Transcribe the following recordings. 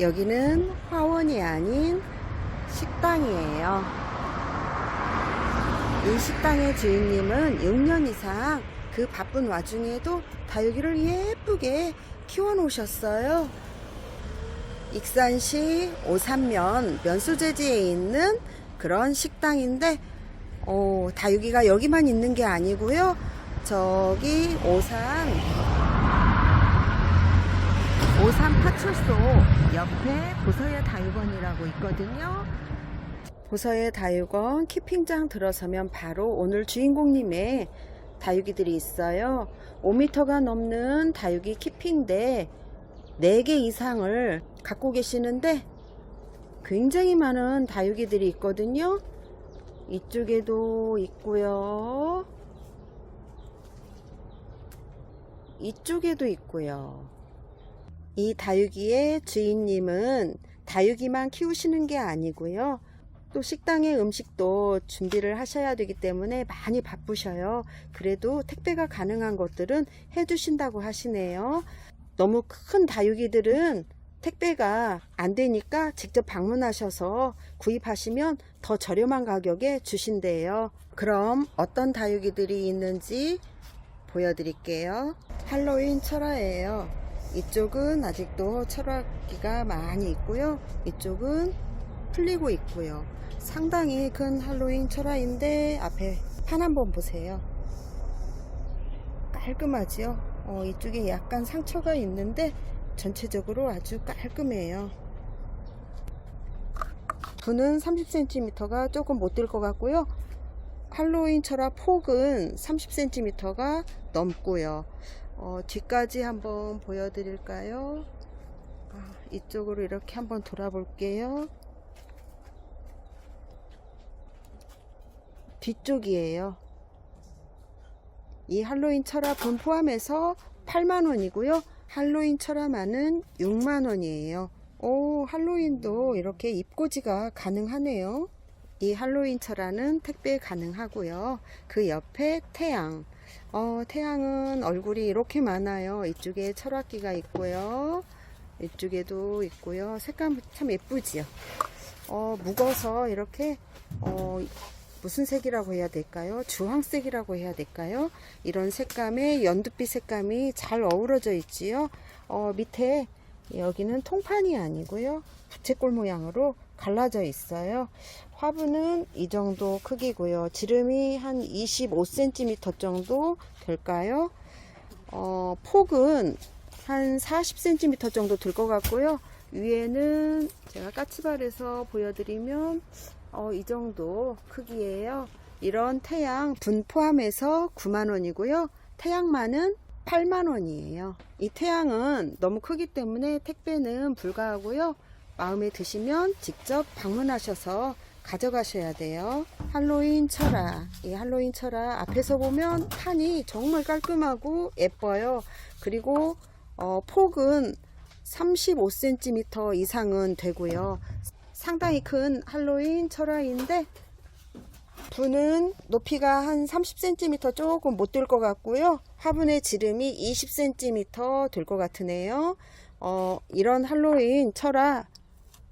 여기는 화원이 아닌 식당이에요. 이 식당의 주인님은 6년 이상 그 바쁜 와중에도 다육이를 예쁘게 키워 놓으셨어요. 익산시 오산면 면수제지에 있는 그런 식당인데, 어, 다육이가 여기만 있는 게 아니고요. 저기 오산 오산 파출소 옆에 보서의 다육원이라고 있거든요. 보서의 다육원 키핑장 들어서면 바로 오늘 주인공님의 다육이들이 있어요. 5m가 넘는 다육이 키핑대 4개 이상을 갖고 계시는데 굉장히 많은 다육이들이 있거든요. 이쪽에도 있고요. 이쪽에도 있고요. 이 다육이의 주인님은 다육이만 키우시는 게 아니고요. 또 식당의 음식도 준비를 하셔야 되기 때문에 많이 바쁘셔요. 그래도 택배가 가능한 것들은 해주신다고 하시네요. 너무 큰 다육이들은 택배가 안 되니까 직접 방문하셔서 구입하시면 더 저렴한 가격에 주신대요. 그럼 어떤 다육이들이 있는지 보여드릴게요. 할로윈 철화예요. 이쪽은 아직도 철화기가 많이 있고요. 이쪽은 풀리고 있고요. 상당히 큰 할로윈 철화인데 앞에 판 한번 보세요. 깔끔하지요? 어, 이쪽에 약간 상처가 있는데 전체적으로 아주 깔끔해요. 분은 30cm가 조금 못 될 것 같고요. 할로윈 철화 폭은 30cm가 넘고요. 어, 뒤까지 한번 보여드릴까요? 아, 이쪽으로 이렇게 한번 돌아볼게요. 뒤쪽이에요. 이 할로윈 철화분 포함해서 8만원이고요. 할로윈 철화만은 6만원이에요. 오, 할로윈도 이렇게 입고지가 가능하네요. 이 할로윈 철화는 택배 가능하고요. 그 옆에 태양. 어, 태양은 얼굴이 이렇게 많아요. 이쪽에 철화기가 있고요. 이쪽에도 있고요. 색감 참 예쁘지요. 어, 묵어서 이렇게 어, 무슨 색이라고 해야 될까요? 주황색이라고 해야 될까요? 이런 색감에 연두빛 색감이 잘 어우러져 있지요. 어, 밑에 여기는 통판이 아니고요. 부채꼴 모양으로 갈라져 있어요. 화분은 이 정도 크기고요. 지름이 한 25cm 정도 될까요? 어, 폭은 한 40cm 정도 될 것 같고요. 위에는 제가 까치발에서 보여드리면 어, 이 정도 크기예요. 이런 태양 분 포함해서 9만원이고요. 태양만은 8만원이에요. 이 태양은 너무 크기 때문에 택배는 불가하고요. 마음에 드시면 직접 방문하셔서 가져가셔야 돼요. 할로윈 철화. 이 할로윈 철화 앞에서 보면 판이 정말 깔끔하고 예뻐요. 그리고 어, 폭은 35cm 이상은 되고요. 상당히 큰 할로윈 철화인데 분은 높이가 한 30cm 조금 못 될 것 같고요. 화분의 지름이 20cm 될 것 같으네요. 어, 이런 할로윈 철화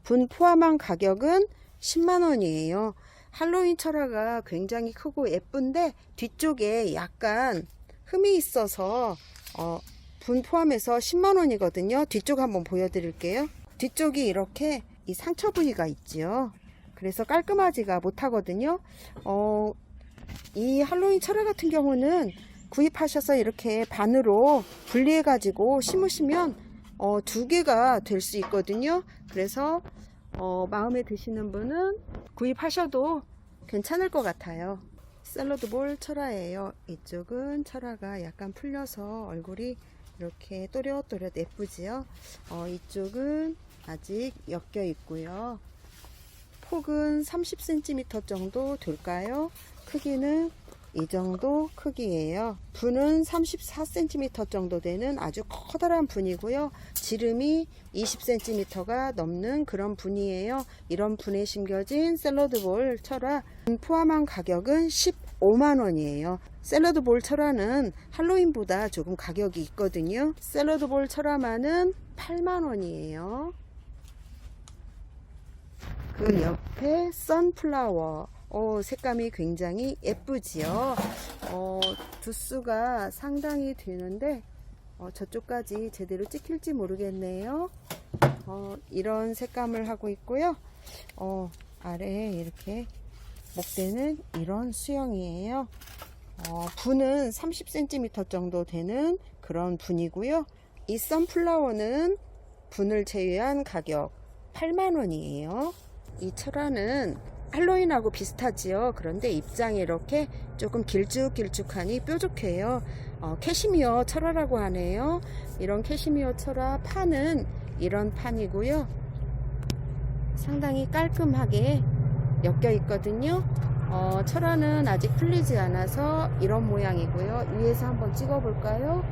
분 포함한 가격은 10만원이에요. 할로윈 철화가 굉장히 크고 예쁜데 뒤쪽에 약간 흠이 있어서 어, 분 포함해서 10만원이거든요. 뒤쪽 한번 보여드릴게요. 뒤쪽이 이렇게 이 상처 부위가 있지요. 그래서 깔끔하지가 못하거든요. 어, 이 할로윈 철화 같은 경우는 구입하셔서 이렇게 반으로 분리해 가지고 심으시면 어, 두 개가 될 수 있거든요. 그래서 어, 마음에 드시는 분은 구입하셔도 괜찮을 것 같아요. 샐러드 볼 철화예요. 이쪽은 철화가 약간 풀려서 얼굴이 이렇게 또렷또렷 예쁘지요. 어, 이쪽은 아직 엮여 있고요. 폭은 30cm 정도 될까요? 크기는 이 정도 크기예요. 분은 34cm 정도 되는 아주 커다란 분이고요. 지름이 20cm가 넘는 그런 분이에요. 이런 분에 심겨진 샐러드볼 철화 포함한 가격은 15만원이에요. 샐러드볼 철화는 할로윈보다 조금 가격이 있거든요. 샐러드볼 철화만은 8만원이에요. 그 옆에 선플라워. 어, 색감이 굉장히 예쁘지요. 어, 두수가 상당히 되는데 어, 저쪽까지 제대로 찍힐지 모르겠네요. 어, 이런 색감을 하고 있고요. 어, 아래에 이렇게 목대는 이런 수영이에요. 어, 분은 30cm 정도 되는 그런 분이고요. 이 선플라워는 분을 제외한 가격 8만원이에요. 이 철화는 할로윈하고 비슷하지요. 그런데 입장이 이렇게 조금 길쭉길쭉하니 뾰족해요. 어, 캐시미어 철화라고 하네요. 이런 캐시미어 철화 판은 이런 판이고요. 상당히 깔끔하게 엮여 있거든요. 어, 철화는 아직 풀리지 않아서 이런 모양이고요. 위에서 한번 찍어 볼까요?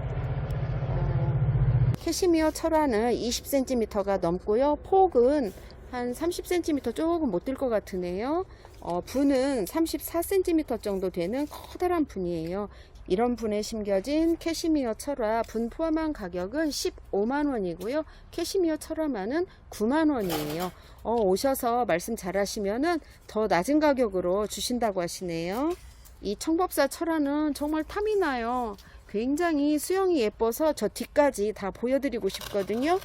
어, 캐시미어 철화는 20cm가 넘고요. 폭은 한 30cm 조금 못될것 같으네요. 어, 분은 34cm 정도 되는 커다란 분이에요. 이런 분에 심겨진 캐시미어 철화 분 포함한 가격은 15만원이고요. 캐시미어 철화만은 9만원이에요. 어, 오셔서 말씀 잘 하시면은 더 낮은 가격으로 주신다고 하시네요. 이 청법사 철화는 정말 탐이 나요. 굉장히 수영이 예뻐서 저 뒤까지 다 보여드리고 싶거든요.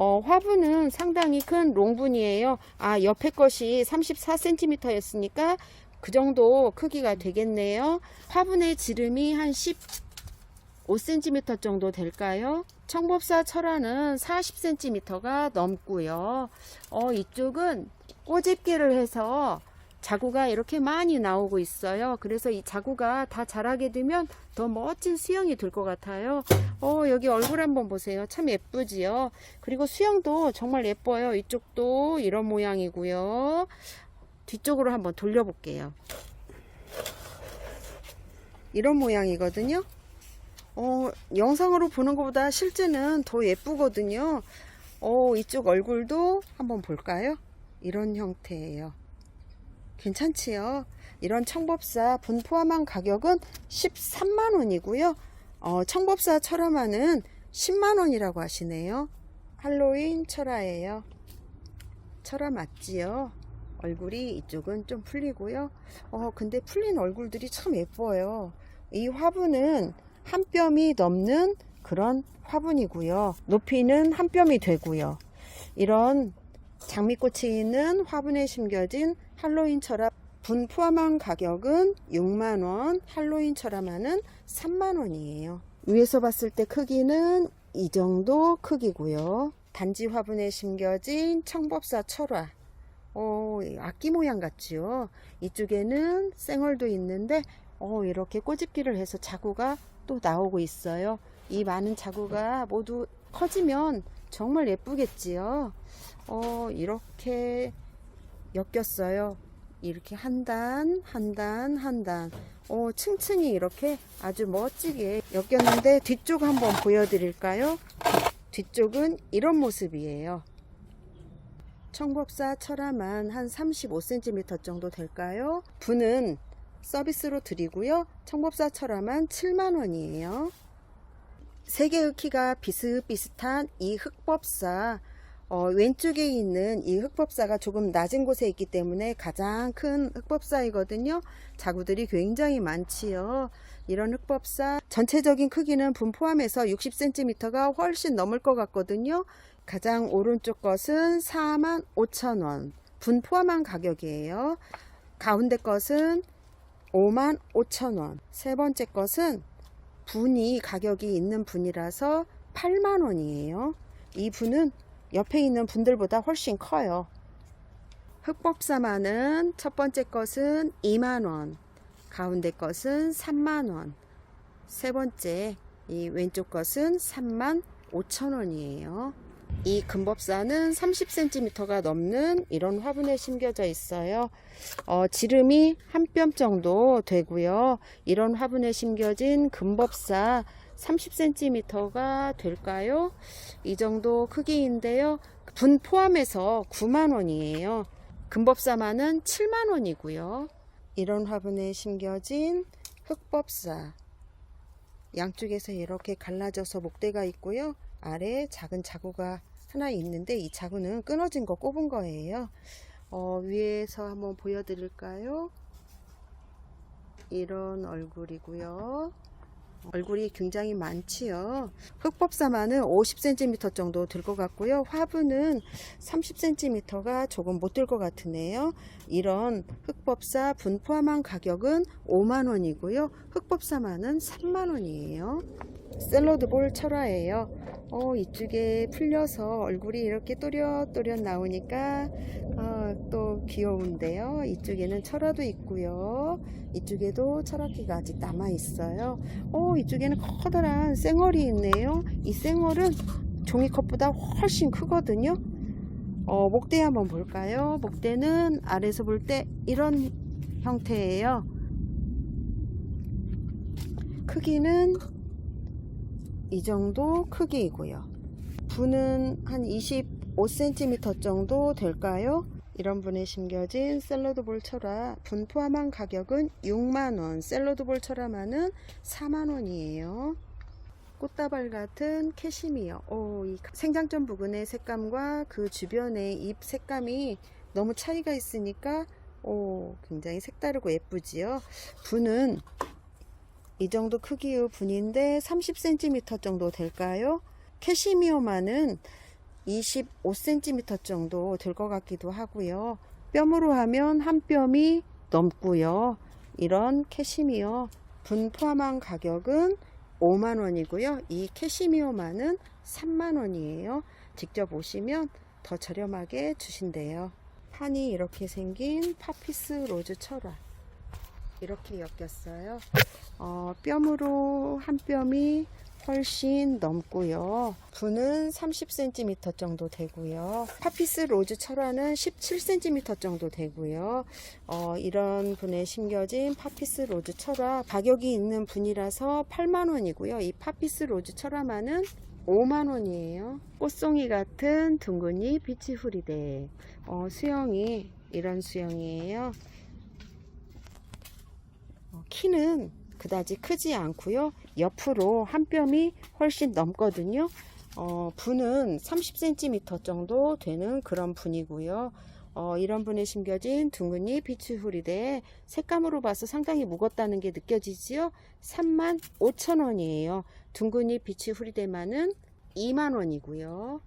어, 화분은 상당히 큰 롱분이에요. 아, 옆에 것이 34cm였으니까 그 정도 크기가 되겠네요. 화분의 지름이 한 15cm 정도 될까요? 청법사 철화는 40cm가 넘고요. 어, 이쪽은 꼬집기를 해서 자구가 이렇게 많이 나오고 있어요. 그래서 이 자구가 다 자라게 되면 더 멋진 수영이 될 것 같아요. 어, 여기 얼굴 한번 보세요. 참 예쁘지요. 그리고 수영도 정말 예뻐요. 이쪽도 이런 모양이고요. 뒤쪽으로 한번 돌려볼게요. 이런 모양이거든요. 어, 영상으로 보는 것보다 실제는 더 예쁘거든요. 어, 이쪽 얼굴도 한번 볼까요? 이런 형태예요. 괜찮지요? 이런 청법사 분 포함한 가격은 13만 원이고요. 어, 청법사 철화만은 10만 원이라고 하시네요. 할로윈 철화예요. 철화 맞지요? 얼굴이 이쪽은 좀 풀리고요. 어, 근데 풀린 얼굴들이 참 예뻐요. 이 화분은 한 뼘이 넘는 그런 화분이고요. 높이는 한 뼘이 되고요. 이런 장미꽃이 있는 화분에 심겨진 할로윈 철화 분 포함한 가격은 6만원, 할로윈 철화만은 3만원이에요. 위에서 봤을 때 크기는 이 정도 크기고요. 단지 화분에 심겨진 청법사 철화. 어, 악기 모양 같지요. 이쪽에는 쌩얼도 있는데, 어, 이렇게 꼬집기를 해서 자구가 또 나오고 있어요. 이 많은 자구가 모두 커지면 정말 예쁘겠지요. 어, 이렇게 엮였어요. 이렇게 한 단, 한 단, 한 단. 어, 층층이 이렇게 아주 멋지게 엮였는데 뒤쪽 한번 보여드릴까요? 뒤쪽은 이런 모습이에요. 청법사 철화만 한 35cm 정도 될까요? 분은 서비스로 드리고요. 청법사 철화만 7만원이에요. 세 개의 키가 비슷비슷한 이 흑법사 어, 왼쪽에 있는 이 흑법사가 조금 낮은 곳에 있기 때문에 가장 큰 흑법사이거든요. 자구들이 굉장히 많지요. 이런 흑법사 전체적인 크기는 분 포함해서 60cm가 훨씬 넘을 것 같거든요. 가장 오른쪽 것은 4만 5천 원. 분 포함한 가격이에요. 가운데 것은 5만 5천 원. 세 번째 것은 분이 가격이 있는 분이라서 8만 원이에요. 이 분은 옆에 있는 분들보다 훨씬 커요. 흑법사만은 첫 번째 것은 2만원, 가운데 것은 3만원, 세 번째 이 왼쪽 것은 3만 5천원이에요. 이 금법사는 30cm가 넘는 이런 화분에 심겨져 있어요. 어, 지름이 한 뼘 정도 되고요. 이런 화분에 심겨진 금법사 30cm가 될까요? 이 정도 크기인데요. 분 포함해서 9만원이에요. 금법사만은 7만원이고요. 이런 화분에 심겨진 흑법사. 양쪽에서 이렇게 갈라져서 목대가 있고요. 아래에 작은 자구가 하나 있는데 이 자구는 끊어진 거 꼽은 거예요. 어, 위에서 한번 보여드릴까요? 이런 얼굴이고요. 얼굴이 굉장히 많지요. 흑법사마는 50cm 정도 들 것 같고요. 화분은 30cm가 조금 못 들 것 같으네요. 이런 흑법사 분포함한 가격은 5만원이고요. 흑법사마는 3만원이에요. 샐러드볼 철화예요. 어, 이쪽에 풀려서 얼굴이 이렇게 또렷또렷 나오니까 어, 또 귀여운데요. 이쪽에는 철화도 있고요. 이쪽에도 철화기가 아직 남아 있어요. 어, 이쪽에는 커다란 쌩얼이 있네요. 이 쌩얼은 종이컵보다 훨씬 크거든요. 어, 목대 한번 볼까요? 목대는 아래서 볼 때 이런 형태예요. 크기는 이 정도 크기이고요. 분은 한 25cm 정도 될까요? 이런 분에 심겨진 샐러드 볼 철화 분 포함한 가격은 6만원 샐러드 볼 철화만은 4만원이에요. 꽃다발 같은 캐시미어. 오, 이 생장점 부근의 색감과 그 주변의 잎 색감이 너무 차이가 있으니까 오, 굉장히 색다르고 예쁘지요. 분은 이 정도 크기의 분인데 30cm 정도 될까요? 캐시미어만은 25cm 정도 될 것 같기도 하고요. 뼘으로 하면 한 뼘이 넘고요. 이런 캐시미어 분 포함한 가격은 5만원이고요. 이 캐시미어만은 3만원이에요. 직접 오시면 더 저렴하게 주신대요. 판이 이렇게 생긴 파피스 로즈 철화. 이렇게 엮였어요. 어, 뼘으로 한 뼘이 훨씬 넘고요. 분은 30cm 정도 되고요. 파피스 로즈 철화는 17cm 정도 되고요. 어, 이런 분에 심겨진 파피스 로즈 철화 가격이 있는 분이라서 8만원이고요. 이 파피스 로즈 철화만은 5만원이에요. 꽃송이 같은 둥근이 비치 후리대. 어, 수영이 이런 수영이에요. 어, 키는 그다지 크지 않고요. 옆으로 한 뼘이 훨씬 넘거든요. 어, 분은 30cm 정도 되는 그런 분이고요. 어, 이런 분에 심겨진 둥근이 비치 후리대 색감으로 봐서 상당히 무겁다는 게 느껴지지요. 3만 5천 원이에요. 둥근이 비치 후리대만은 2만 원이고요.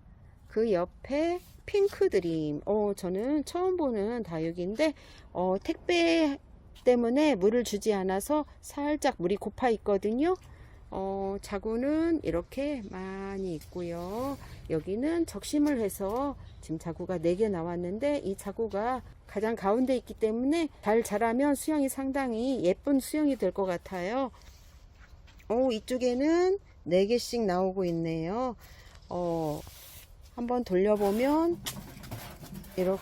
그 옆에 핑크 드림. 어, 저는 처음 보는 다육인데 어, 택배 때문에 물을 주지 않아서 살짝 물이 고파 있거든요. 어, 자구는 이렇게 많이 있고요. 여기는 적심을 해서 지금 자구가 4개 나왔는데 이 자구가 가장 가운데 있기 때문에 잘 자라면 수영이 상당히 예쁜 수영이 될 것 같아요. 어, 이쪽에는 4개씩 나오고 있네요. 어, 한번 돌려보면 이렇게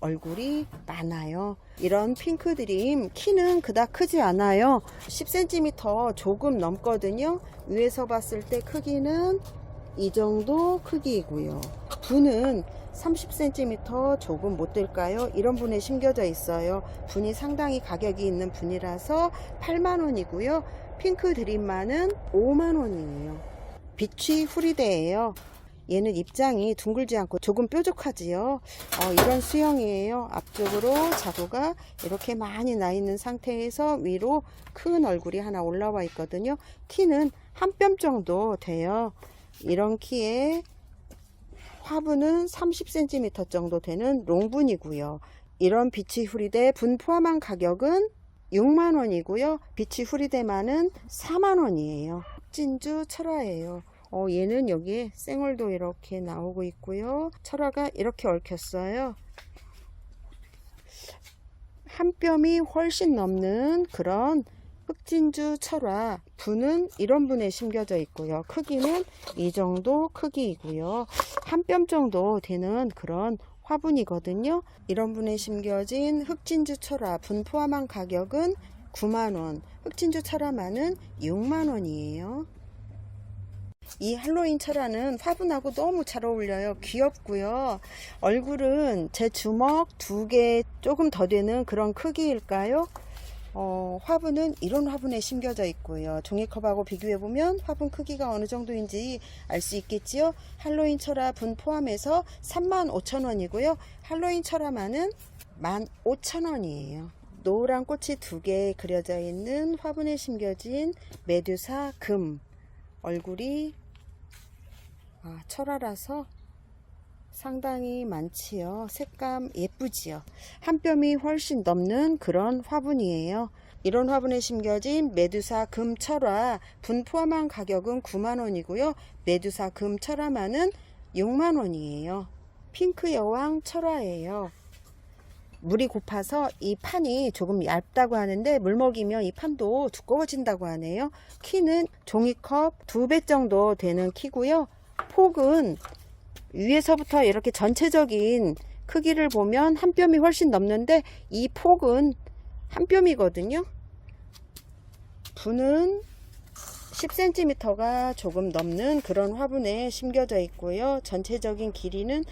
얼굴이 많아요. 이런 핑크 드림 키는 그닥 크지 않아요. 10cm 조금 넘거든요. 위에서 봤을 때 크기는 이 정도 크기이고요. 분은 30cm 조금 못 될까요? 이런 분에 심겨져 있어요. 분이 상당히 가격이 있는 분이라서 8만원이고요. 핑크 드림만은 5만원이에요. 비치 후리대예요. 얘는 입장이 둥글지 않고 조금 뾰족하지요. 어, 이런 수영이에요. 앞쪽으로 자구가 이렇게 많이 나 있는 상태에서 위로 큰 얼굴이 하나 올라와 있거든요. 키는 한 뼘 정도 돼요. 이런 키에 화분은 30cm 정도 되는 롱분이고요. 이런 비치 후리대 분 포함한 가격은 6만원이고요. 비치 후리대만은 4만원이에요. 진주 철화예요. 어, 얘는 여기에 쌩얼도 이렇게 나오고 있고요. 철화가 이렇게 얽혔어요. 한 뼘이 훨씬 넘는 그런 흑진주 철화 분은 이런 분에 심겨져 있고요. 크기는 이 정도 크기이고요. 한 뼘 정도 되는 그런 화분이거든요. 이런 분에 심겨진 흑진주 철화 분 포함한 가격은 9만원, 흑진주 철화만은 6만원이에요. 이 할로윈 철화는 화분하고 너무 잘 어울려요. 귀엽고요. 얼굴은 제 주먹 두 개 조금 더 되는 그런 크기일까요? 어, 화분은 이런 화분에 심겨져 있고요. 종이컵하고 비교해보면 화분 크기가 어느 정도인지 알 수 있겠지요. 할로윈 철화 분 포함해서 35,000원이고요. 할로윈 철화만은 15,000원이에요. 노란 꽃이 두 개 그려져 있는 화분에 심겨진 메두사 금 얼굴이 아, 철화라서 상당히 많지요. 색감 예쁘지요. 한 뼘이 훨씬 넘는 그런 화분이에요. 이런 화분에 심겨진 메두사 금 철화 분 포함한 가격은 9만원이고요. 메두사 금 철화만은 6만원이에요. 핑크 여왕 철화예요. 물이 고파서 이 판이 조금 얇다고 하는데 물 먹이면 이 판도 두꺼워진다고 하네요. 키는 종이컵 두 배 정도 되는 키고요. 폭은 위에서부터 이렇게 전체적인 크기를 보면 한 뼘이 훨씬 넘는데 이 폭은 한 뼘이거든요. 분은 10cm가 조금 넘는 그런 화분에 심겨져 있고요. 전체적인 길이는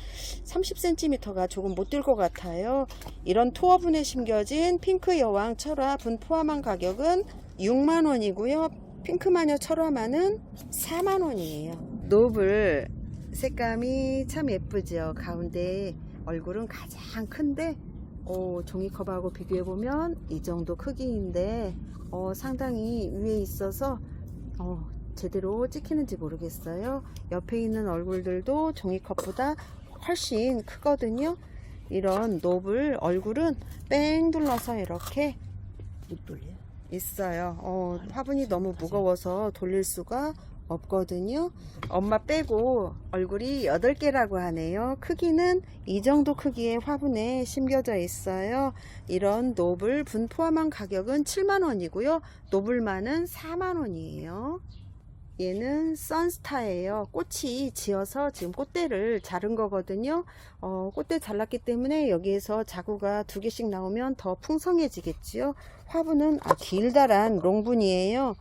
30cm가 조금 못될것 같아요. 이런 토어분에 심겨진 핑크 여왕 철화 분 포함한 가격은 6만원이고요. 핑크마녀 철화만은 4만원이에요. 노블 색감이 참 예쁘죠. 가운데 얼굴은 가장 큰데 어, 종이컵하고 비교해보면 이 정도 크기인데 어, 상당히 위에 있어서 어, 제대로 찍히는지 모르겠어요. 옆에 있는 얼굴들도 종이컵보다 훨씬 크거든요. 이런 노블 얼굴은 뺑 둘러서 이렇게. 있어요. 어, 화분이 너무 무거워서 돌릴 수가 없거든요. 엄마 빼고 얼굴이 8개라고 하네요. 크기는 이 정도 크기의 화분에 심겨져 있어요. 이런 노블 분 포함한 가격은 7만원이고요. 노블만은 4만원이에요. 얘는 선스타예요. 꽃이 지어서 지금 꽃대를 자른 거거든요. 어, 꽃대 잘랐기 때문에 여기에서 자구가 두 개씩 나오면 더 풍성해지겠지요. 화분은 아, 길다란 롱분이에요.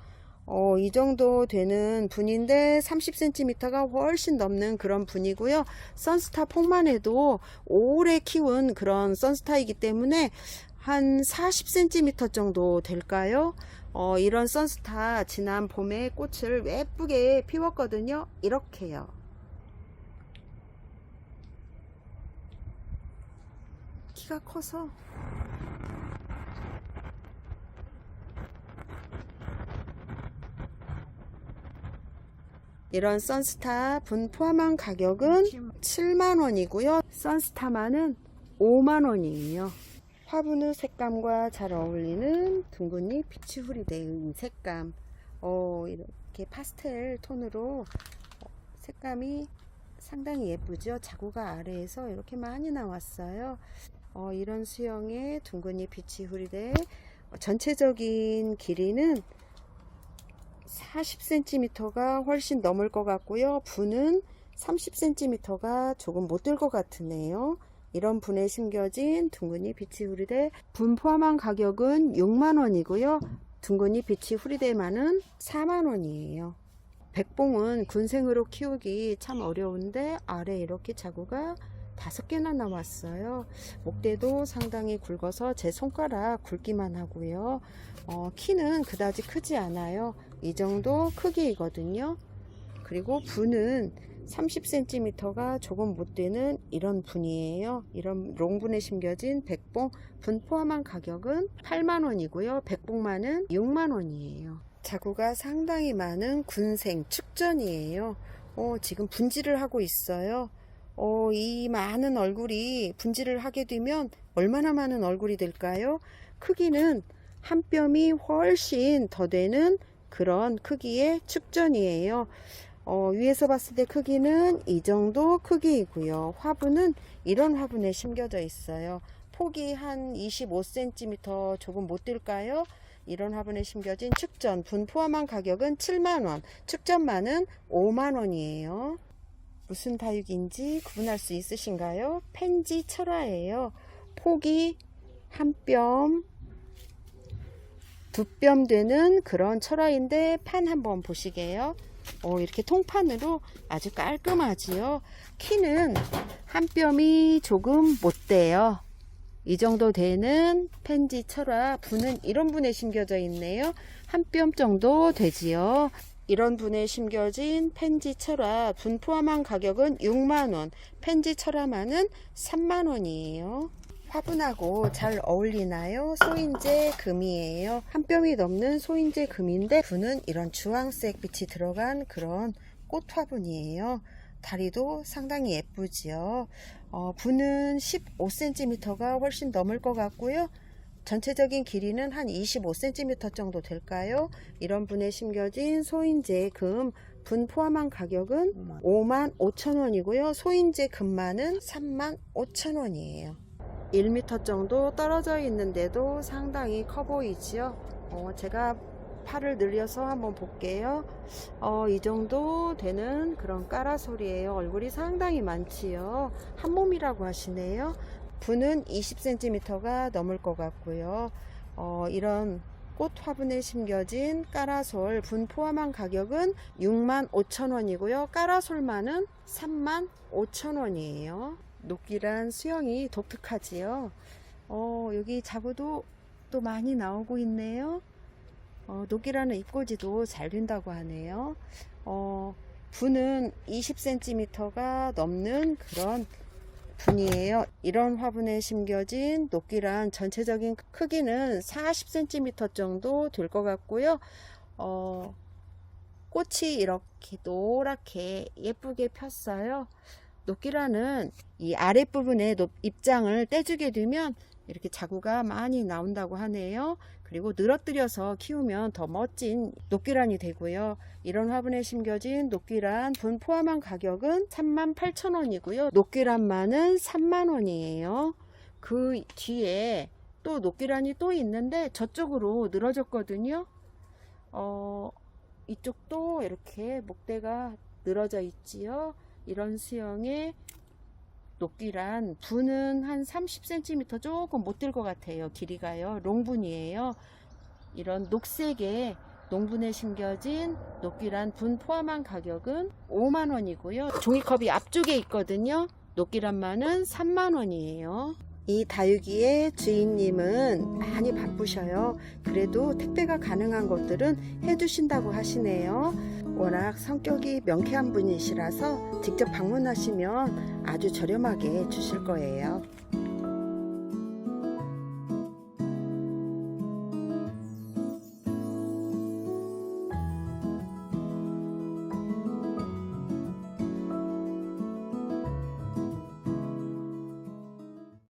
어, 이 정도 되는 분인데 30cm가 훨씬 넘는 그런 분이고요. 선스타 폭만 해도 오래 키운 그런 선스타이기 때문에 한 40cm 정도 될까요? 어, 이런 선스타 지난 봄에 꽃을 예쁘게 피웠거든요. 이렇게요. 키가 커서 이런 선스타 분 포함한 가격은 7만원이고요. 선스타만은 5만원이에요. 화분의 색감과 잘 어울리는 둥근잎 빛이 후리된 색감. 어, 이렇게 파스텔 톤으로 어, 색감이 상당히 예쁘죠. 자구가 아래에서 이렇게 많이 나왔어요. 어, 이런 수영의 둥근잎 빛이 후리되 전체적인 길이는 40cm가 훨씬 넘을 것 같고요. 분은 30cm가 조금 못될것 같으네요. 이런 분에 심겨진 둥근이 빛이 후리대 분 포함한 가격은 6만원이고요. 둥근이 빛이 후리대만은 4만원이에요. 백봉은 군생으로 키우기 참 어려운데 아래 이렇게 자구가 다섯 개나 나왔어요. 목대도 상당히 굵어서 제 손가락 굵기만 하고요. 어, 키는 그다지 크지 않아요. 이 정도 크기이거든요. 그리고 분은 30cm가 조금 못 되는 이런 분이에요. 이런 롱분에 심겨진 백봉 분 포함한 가격은 8만원이고요. 백봉만은 6만원이에요. 자구가 상당히 많은 군생 축전이에요. 어, 지금 분질을 하고 있어요. 어, 이 많은 얼굴이 분질을 하게 되면 얼마나 많은 얼굴이 될까요? 크기는 한 뼘이 훨씬 더 되는 그런 크기의 축전이에요. 어, 위에서 봤을 때 크기는 이 정도 크기이고요. 화분은 이런 화분에 심겨져 있어요. 폭이 한 25cm 조금 못 될까요? 이런 화분에 심겨진 축전 분 포함한 가격은 7만원, 축전만은 5만원이에요. 무슨 다육인지 구분할 수 있으신가요? 펜지 철화예요. 폭이 한 뼘, 두 뼘 되는 그런 철화인데 판 한번 보시게요. 오, 이렇게 통판으로 아주 깔끔하지요. 키는 한 뼘이 조금 못 돼요. 이 정도 되는 펜지 철화 분은 이런 분에 심겨져 있네요. 한 뼘 정도 되지요. 이런 분에 심겨진 펜지 철화 분 포함한 가격은 6만원, 펜지 철화만은 3만원이에요. 화분하고 잘 어울리나요? 소인제 금이에요. 한 뼘이 넘는 소인제 금인데 분은 이런 주황색 빛이 들어간 그런 꽃 화분이에요. 다리도 상당히 예쁘지요. 어, 분은 15cm가 훨씬 넘을 것 같고요. 전체적인 길이는 한 25cm 정도 될까요? 이런 분에 심겨진 소인제 금분 포함한 가격은 5만 5천 원이고요. 소인제 금만은 3만 5천 원이에요. 1m 정도 떨어져 있는데도 상당히 커 보이지요. 어, 제가 팔을 늘려서 한번 볼게요. 어, 이 정도 되는 그런 까라솔이에요. 얼굴이 상당히 많지요. 한 몸이라고 하시네요. 분은 20cm가 넘을 것 같고요. 어, 이런 꽃 화분에 심겨진 까라솔 분 포함한 가격은 6만 5천 원이고요. 까라솔만은 3만 5천 원이에요. 녹기란 수영이 독특하지요. 어, 여기 자구도 또 많이 나오고 있네요. 어, 녹기라는 입꼬지도 잘 된다고 하네요. 어, 분은 20cm가 넘는 그런 분이에요. 이런 화분에 심겨진 녹기란 전체적인 크기는 40cm 정도 될 것 같고요. 어, 꽃이 이렇게 노랗게 예쁘게 폈어요. 녹기란은 이 아랫부분에 높- 입장을 떼주게 되면 이렇게 자구가 많이 나온다고 하네요. 그리고 늘어뜨려서 키우면 더 멋진 녹기란이 되고요. 이런 화분에 심겨진 녹기란 분 포함한 가격은 38,000원이고요. 녹기란만은 3만원이에요. 그 뒤에 또 녹기란이 또 있는데 저쪽으로 늘어졌거든요. 어, 이쪽도 이렇게 목대가 늘어져 있지요. 이런 수영에 녹기란 분은 한 30cm 조금 못될것 같아요. 길이가요. 롱분이에요. 이런 녹색의 농분에 심겨진 녹기란 분 포함한 가격은 5만원이고요. 종이컵이 앞쪽에 있거든요. 녹기란만은 3만원이에요. 이 다육이의 주인님은 많이 바쁘셔요. 그래도 택배가 가능한 것들은 해주신다고 하시네요. 워낙 성격이 명쾌한 분이시라서 직접 방문하시면 아주 저렴하게 주실 거예요.